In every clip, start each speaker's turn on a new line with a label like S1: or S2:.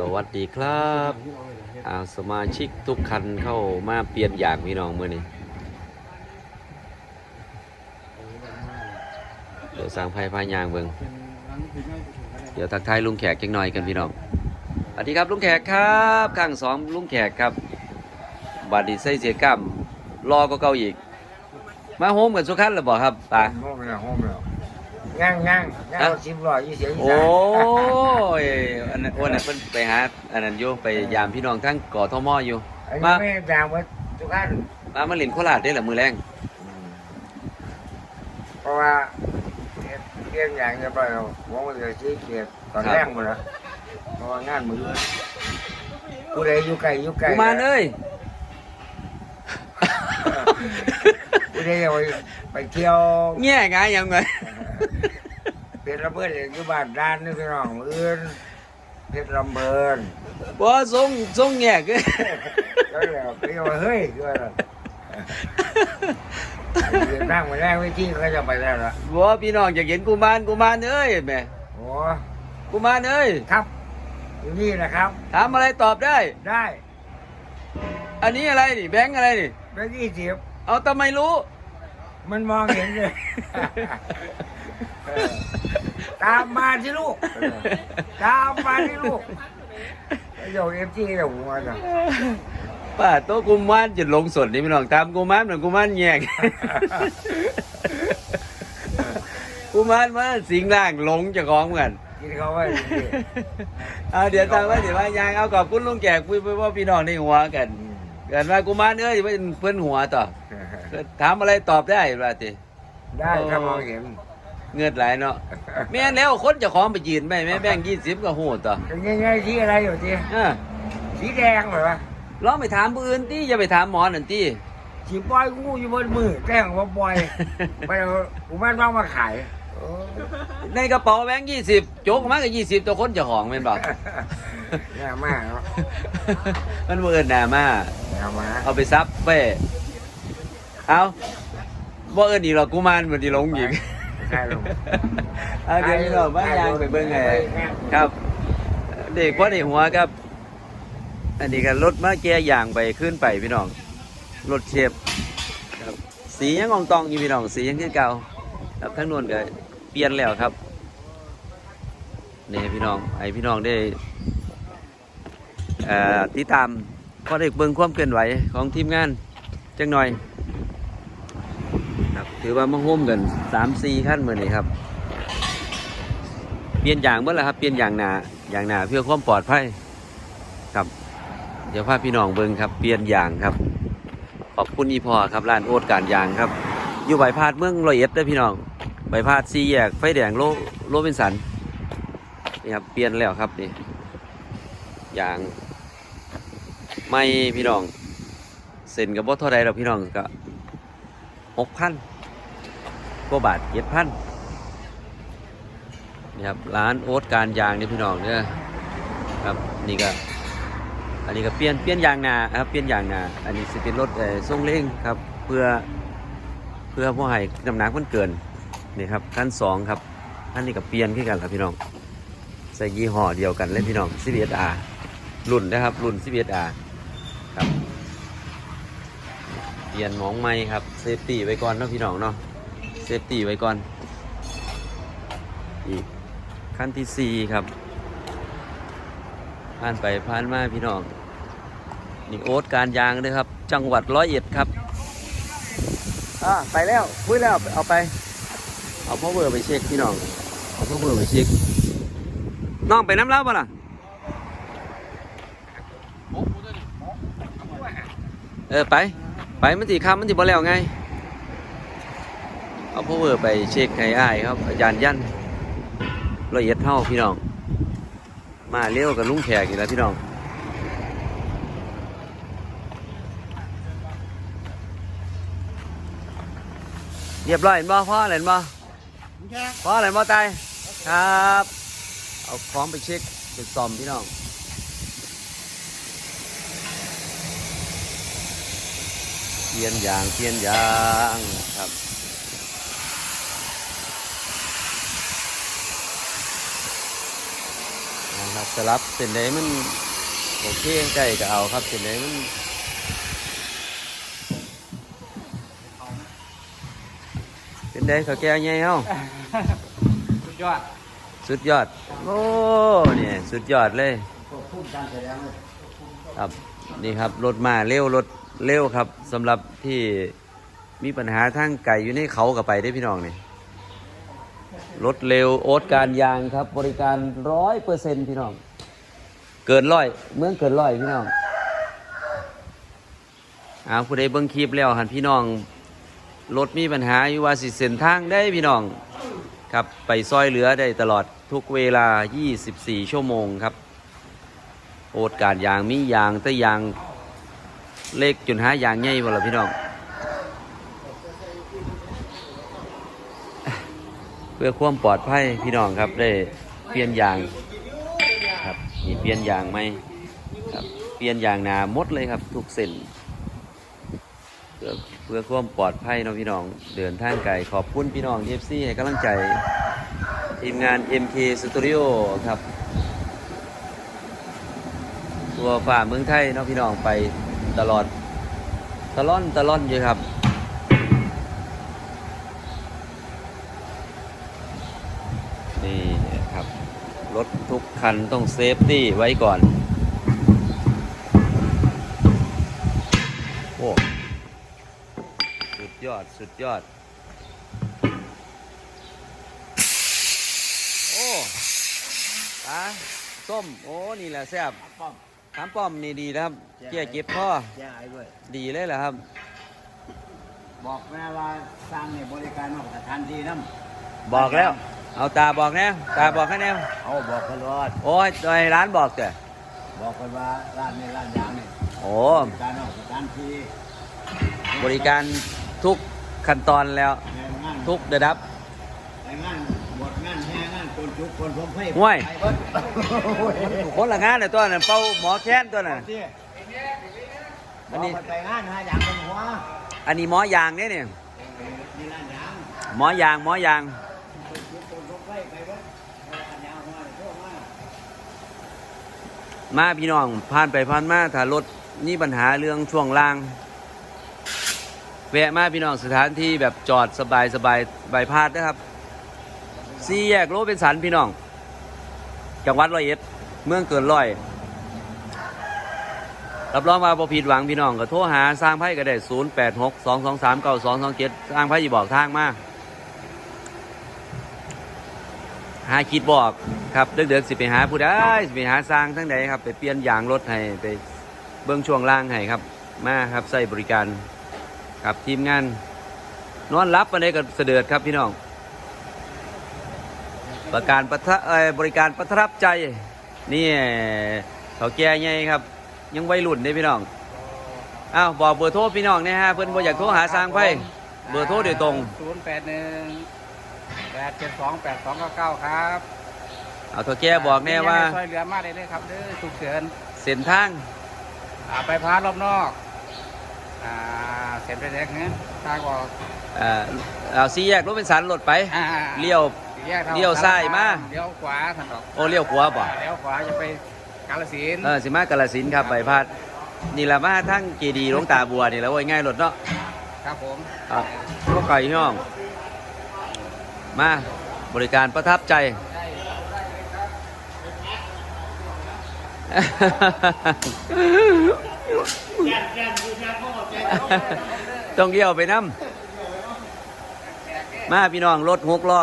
S1: สวัสดีครับอาสมาชิกทุกคันเข้ามาเปลี่ยนอย่างพี่น้องเมื่อนี้เดี๋ยวสร้างไฟพายางเบิงเดี๋ยวทักทายลุงแขกจังหน่อยกันพี่น้องสวัสดีครับลุงแขกครับข้างสองลุงแขกครับบัดดีใส่เสียกล้ามรอก็เก่าอีก มาโฮมกันสุขันหรือเปล่าครับตา
S2: ห้องแล้วห้องแล้ว ย่างย่างย่างรถสิบล้อยี่สิบ
S1: โอ้ยอันนั้นวันนั้นเพิ่นไปหาอันนั้นอยู่ไปยามพี่น้องทั้งกอทมอยู่
S2: อัน
S1: มา
S2: นี้ไม่ด่างว่าทุกท่าน
S1: มามาเล่นโคราชได้เหรอมือแรง
S2: เพราะว่าเรียนอย่างเดียวไปแล้วผมก็จะชี้เกียรติตอนแรกหมดแล้วเพราะว่างานมือผู้ใดอยู่ไกลอยู่ไกล
S1: กูมารเอ้ย
S2: ผู้ใดจะไปไปเที่ยว
S1: เงี้ยไงยังไง
S2: เพชรลำเบิดอยู่บ้านด้านนี่พี่น้องอื่นเพชรลำเบิด
S1: บ่ทรงทรงแง่คือ
S2: ก็เลยเรียกว่าเฮ้ยคืออะไรนั่งมาแรกวิธีก็จะไปแล้วล่ะ
S1: บ่พี่น้องอยากเห็นกูมารกูมารเอ้ยแหม่
S2: โอ้
S1: กูมารเอ้ย
S2: ครับอยู่นี่นะครับ
S1: ถามอะไรตอบได้
S2: ได้
S1: อันนี้อะไรนี่แบงค์อะไรนี่
S2: ไปยี่สิบ
S1: เอาทำไมรู้
S2: มันมองเห็นเลยเออ ตามมาที่ลูกเออตามมาที่ลูกไอ้โยเอฟซีเดี๋ยวหัวจ้ะ
S1: ป้าโตะกูมารจะลงสดนี่พี่น้องตามกูมารเหมือนกูมารแยกกูมารมาสิงร่างหลงเจะของเหมือนกัน
S2: กินเขาไว้ดี
S1: เอาเดี๋ยวตามว่าเดี๋ยวว่ายางเอาขอบคุณลุงแขกคุยไปว่าพี่น้องในหัวกัน
S2: ๆ
S1: เกิดมากูมารเอ้ยว่าเพื่อนหัวต่อถามอะไรตอบได้ว่าติ
S2: ได้ถ้ามองเห็น
S1: เงือดไหลายเนาะแม่นแล้วคนเจะของไปยืนไปแม่แบ่งยี่สิบก็โหดต่อ
S2: เป็นยังไงที่อะไรอยู่ที
S1: อ่า
S2: สีแดงเหรอวะ
S1: ลองไปถามผู้อื่นตีอย่าไปถามหมอนั่นตี
S2: สีปล่อยงูอยู่บนมือแกล้งว่าปล่อยไปเอาอุบ้านว่างมาขายโอ้
S1: ในกระเป๋าแบงค์ยี่สิบโจกออกมาก็ยี่สิบตัวคนเจะของแม่นบอก
S2: แย่มากเนาะ
S1: มันบ่เอินหนามา
S2: แย่มาก
S1: เอาไปซับไปเอาบ่เอินอีกหรอกกูมารมันดีลงอีก
S2: ใช่ลง
S1: เอาเดี๋ยวพี่น้องบ้านยางไปเบิ่งไงครับ เด็กพ่อเด็กหัวครับ อันนี้ก็รถมาแก่ยางไปขึ้นไปพี่น้องรถเชฟครับสียังอองตองอยู่พี่น้องสียังคือเก่าครับทั้งนวนก็เปลี่ยนแล้วครับนี่พี่น้องไอพี่น้องได้เอ่อติดตามพอได้เบิ่งความเคลื่อนไหวของทีมงานจังหน่อยครับ ถือว่ามาโฮมกันสามสี่ขั้นเหมือนนี้ครับ เปลี่ยนอย่างเมื่อไรครับ เปลี่ยนอย่างหนาอย่างหนาเพื่อความปลอดภัยครับ เดี๋ยวพาพี่น้องเบิ่งครับ เปลี่ยนอย่างครับ ขอบคุณอีพอครับร้านโอดการยางครับ อยู่ใบพาดเมืองรอยเอ็ดด้อพี่น้องใบพาดซีแยกไฟแดงโลโลเป็นสันนี่ครับเปลี่ยนแล้วครับนี่อย่างไม่พี่น้องเซ็นกับบ่เท่าใดหรอกพี่น้องก็หกพัน กว่าบาทเจ็ดพันนี่ครับร้านโอ๊ตการยางนี่พี่น้องเนี่ยครับนี่ก็อันนี้ก็เปลี่ยนเปลี่ยนยางนาครับเปลี่ยนยางนาอันนี้สิเป็นรถเอ่อทรงเร่งครับเพื่อเพื่อพ่อให้น้ำหนักมันเกินนี่ครับขั้นสองครับขั้นนี้ก็เปลี่ยนขึ้นกันครับพี่น้องใส่ยี่ห้อเดียวกันเลยพี่น้อง 11R รุ่นนะครับรุ่น 11R ครับเปลี่ยนหมองไม้ครับเซฟตี้ไว้ก่อนเนาะพี่น้องเนาะ เซฟตี้ไว้ก่อน อีกขั้นที่สี่ครับ ผ่านไปผ่านมาพี่น้อง นี่โอ๊ตการยางเลยครับ จังหวัดร้อยเอ็ดครับอ่าไปแล้วคุยแล้ว เอาไป เอาพ่อเบอร์ไปเช็คพี่น้อง เอาพ่อเบอร์ไปเช็ค น้องไปน้ำเล้าป่ะล่ะ เออไป ไปมันสีคำมันสีบ่แล้วไง เอาพ่อเบอร์ไปเช็คให้อ้ายครับ อาจารย์ยันละเอียดเท่าพี่น้อง มาเร็วกับลุงแขกอีกแล้วพี่น้องเรียบร้อยเห็นบ่พ่อเห็นบ่พ่อเห็นบ่ตายครับ เอาของไปเช็คไปซ่อมพี่น้องเปลี่ยนยางเปลี่ยนยางครับ ยาง ครับสลับเส้นไหนมันโอเคได้ก็เอาครับเส้นไหนมันเป็นไดเขาแก้ไงเฮา
S2: สุดยอด
S1: สุดยอด โอ้เนี่ยสุดยอดเลย
S2: พูดการแสดงเลย
S1: ครับนี่ครับรถมาเร็วรถเร็วครับสำหรับที่มีปัญหาทางไก่อยู่ในเขากับไปได้พี่น้องนี่ รถเร็วโอ๊ตการยางครับ บริการร้อยเปอร์เซ็นพี่น้อง เกินร้อยเมืองเกินร้อยพี่น้องเอาผู้ใดเบิ้งคลิปแล้วหันพี่น้องรถมีปัญหาอยู่ว่าสิเส้นทางได้พี่น้องครับไปซอยเหลือได้ตลอดทุกเวลา 24 ชั่วโมงครับ โอดการยางมียางแต่ยางเล็กจนหายางใหญ่บ่ละพี่น้อง เพื่อความปลอดภัยพี่น้องครับได้เปลี่ยนยางครับมีเปลี่ยนยางไหมครับเปลี่ยนยางนาหมดเลยครับ ทุกเส้นเพื่อเพื่อความปลอดภัยเนาะพี่น้องเดินทางไกลขอบคุณพี่น้องเอฟซีให้กำลังใจทีมงาน MK Studio ครับตัวฝ่าเมืองไทยเนาะพี่น้องไปตลอดตลอนตลอนอยู่ครับ นี่ครับ รถทุก คันต้องเซฟตี้ไว้ก่อน โอ้ สุดยอด สุดยอด โอ้ปลาส้ม โอ้ นี่แหละแซ่บ
S2: ป้อม
S1: ถามป้อมนี่ดีนะครับเกี้ยเก็บพ่อ
S2: แย่ไอ้ด้วย
S1: ดีเลยเหรอครับ
S2: บอกแม่ว่าสร้างเนี่ยบริการมาประทานดีน้
S1: บอกแล้ว เอาตาบอกแน่ตาบอกให้แน่ำ
S2: เอาบอกกันรอด
S1: โอ้ยโดยร้านบอกเถอะ
S2: บอกกันว่าร้านในร้านยางเนี่ย
S1: โอ้
S2: บริการมาประทานดี
S1: บริการทุกขั้นตอนแล้ว
S2: ในงาน
S1: ทุกระดับ
S2: ในงานบทงานแห่งานคนจุกคนพรมเพศ
S1: ห่วย
S2: ไปเบิด
S1: คนละงานเลยตัวนั้นเป้าหมอแค้นตัวนั้น
S2: ที่
S1: อันนี้
S2: บอกไปงานหาอย่างเป็นหัว
S1: อันนี้หมอยางเนี่ยเนี่ย
S2: นี่ร้านยาง
S1: หมอยางหมอยาง
S2: คนจุกคนพรมเพศไปเบิดร้านยางหัวโทษมา
S1: มาพี่น้องผ่านไปผ่านมาถ้ารถนี่ปัญหาเรื่องช่วงล่าง แวะมาพี่น้องสถานที่แบบจอดสบายสบายใบายพาดนะครับสี่แยกโลเป็นสันพี่น้องจังหวัดร้อยเอ็ดเมืองเกินร้อยรับรองว่าบ่ผิดหวังพี่น้องก็โทรหาสร้างไพ่ก็ได้ 0 8 6 2 2 3 9 2 2 7 สร้างไพ่จะบอกทางมา หาคิดบอกครับเด็กๆสิไปหาผู้ใดสิไปหาสร้างทั้งใดครับ ไปเปลี่ยนยางรถให้ไปเบื้องช่วงล่างให้ครับ มาครับใส่บริการครับทีมงาน นอนรับมาได้ก็เสด็จครับพี่น้อง ประการประทะบริการประทับใจนี่เขาแก่ไงครับ ยังวัยรุ่นเด้พี่น้องอ้าวบอกเบอร์โทรพี่น้องนี่ยฮะเพื่อนบ่อยากโทรหาสร้างไฟเบอร์โทรโดยตรง
S2: ศูนย์ แปดหนึ่งแปดเจ็ดสองแปดสองเก้าเก้าครับ
S1: เอาเท่าแก่บอกแน่ว่า
S2: ซอยเหลือมาได้เลยครับเด้อฉุกเฉิน
S1: เส้นทาง
S2: อ่าไปพาร์ทรอบนอกอ่าเส้นไปแดกเนี้ยทางออก
S1: เอ่อเอาสี่แยกรถเป็นสันรถไป
S2: อ่า
S1: เลี้ยว
S2: สี่แยกทาง
S1: เลี้ยวซ้ายมา
S2: เลี้ยวขวาทางออก
S1: โอเลี้ยวขวาบ่
S2: อ่าเลี้ยวขวาจะไปกาลสินธุ์
S1: เออสิมากาลสินธุ์ครับใบพัดนี่แหละมาทั้งเจดีย์หลวงตาบัวนี่แหล้วว่าง่ายรถเนาะ
S2: ครับผม
S1: ครับพวกไก่ห้อง มาบริการประทับใจ ต้องเลี้ยวไปน้ำมาพี่น้องรถหกล้อ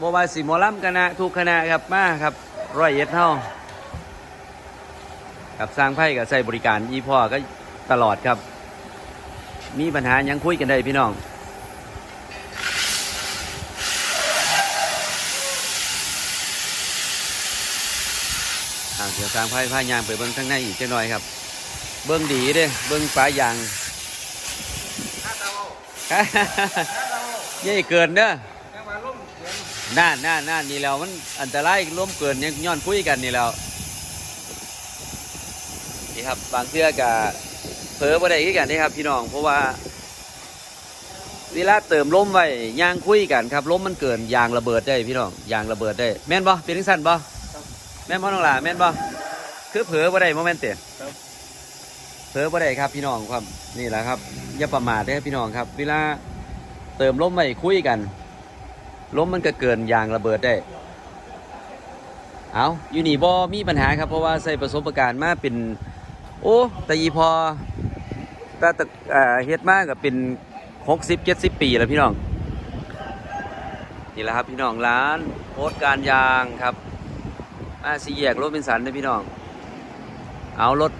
S1: โมบายสีมอลำคณะทุกคณะครับมาครับร้อยเอ็ดเท่ากับสร้างไพ่กับใส่บริการอีพ่อก็ตลอดครับ มีปัญหายังคุยกันได้พี่น้อง เดี๋ยวสร้างไพ่ผ้ายางไปเบิ้งข้างในอีกจักหน่อยครับ เบิ้งดีเด้เบิ้งปลายางเย่เกินเด้อน่านน่านน่านี่แล้วมันอันตรายร่มเกินยังย้อนคุยกันนี่แล้วนี่ครับบางเทื่อกับเผลอบ่ได้คือกันนี่ครับพี่น้องเพราะว่าเวลาเติมลมไว้ยางคุยกันครับลมมันเกินยางระเบิดได้พี่น้องยางระเบิดได้ แม่นบ่เป็นจังซั่นบ่ แม่นบ่น้องหลาแม่นบ่คือเผลอบ่ได้โมเมนต์เตะ
S2: ครับ
S1: เผลอบ่ได้ครับพี่น้องครับนี่แหละครับอย่าประมาทเด้อพี่น้องครับ เวลาเติมลมไว้คุยกันลมมันก็เกินยางระเบิดได้ เอาอยู่นี่บ่มีปัญหาครับเพราะว่าใส่ประสบการณ์มาเป็น โอ้แต่อีพอแต่แต่เอ่อเฮ็ดมาก็เป็นหกสิบเจ็ดสิบปีแล้วพี่น้องนี่แหละครับพี่น้องร้านโพสต์การยางครับ มาสีแยกรถเป็นสันนะพี่น้อง เอารถ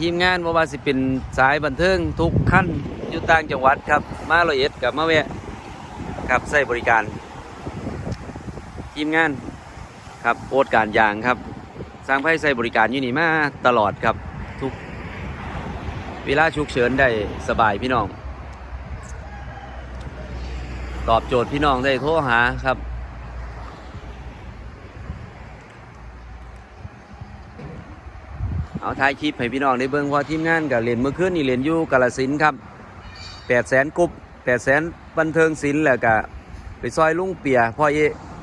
S1: ทีมงานว่าว่าสิเป็นสายบันเทิงทุกขั้นอยู่ต่างจังหวัดครับ มาละเอียดกับมาแวะครับใส่บริการ ทีมงานครับโพสต์การยางครับ สร้างไพ่ใส่บริการอยู่นี่มาตลอดครับทุก เวลาฉุกเฉินได้สบายพี่น้อง ตอบโจทย์พี่น้องได้โทรหาครับ เอาท้ายคลิปให้พี่น้องได้เบิ่งเพอทีมงานกับเรียนเมื่อคืนนี่เรียนอยู่กาลสินครับแปดแสนกุบแปดแสนบันเทิงศิลป์แล้วก็ไปซอยลุงเปียพ่อเอ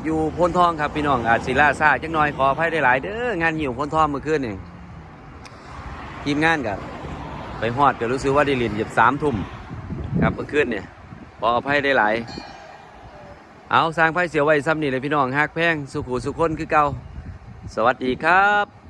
S1: อยู่โพนทองครับพี่น้องอาจศิลาซาจักน่อยขออภัยได้หลายเด้องานหิวโพนทองเมื่อคืนนี่ทีมงานกับไปฮอดก็รู้สึกว่าได้เรียนหยีบสามทุ่มครับเมื่อคืนเนี่ยขออภัยได้หลายเอาสร้างไฟเสียวไว้ซ้ำนี่เลยพี่น้องฮักแพงสุขุสุขคนคือเก่าสวัสดีครับ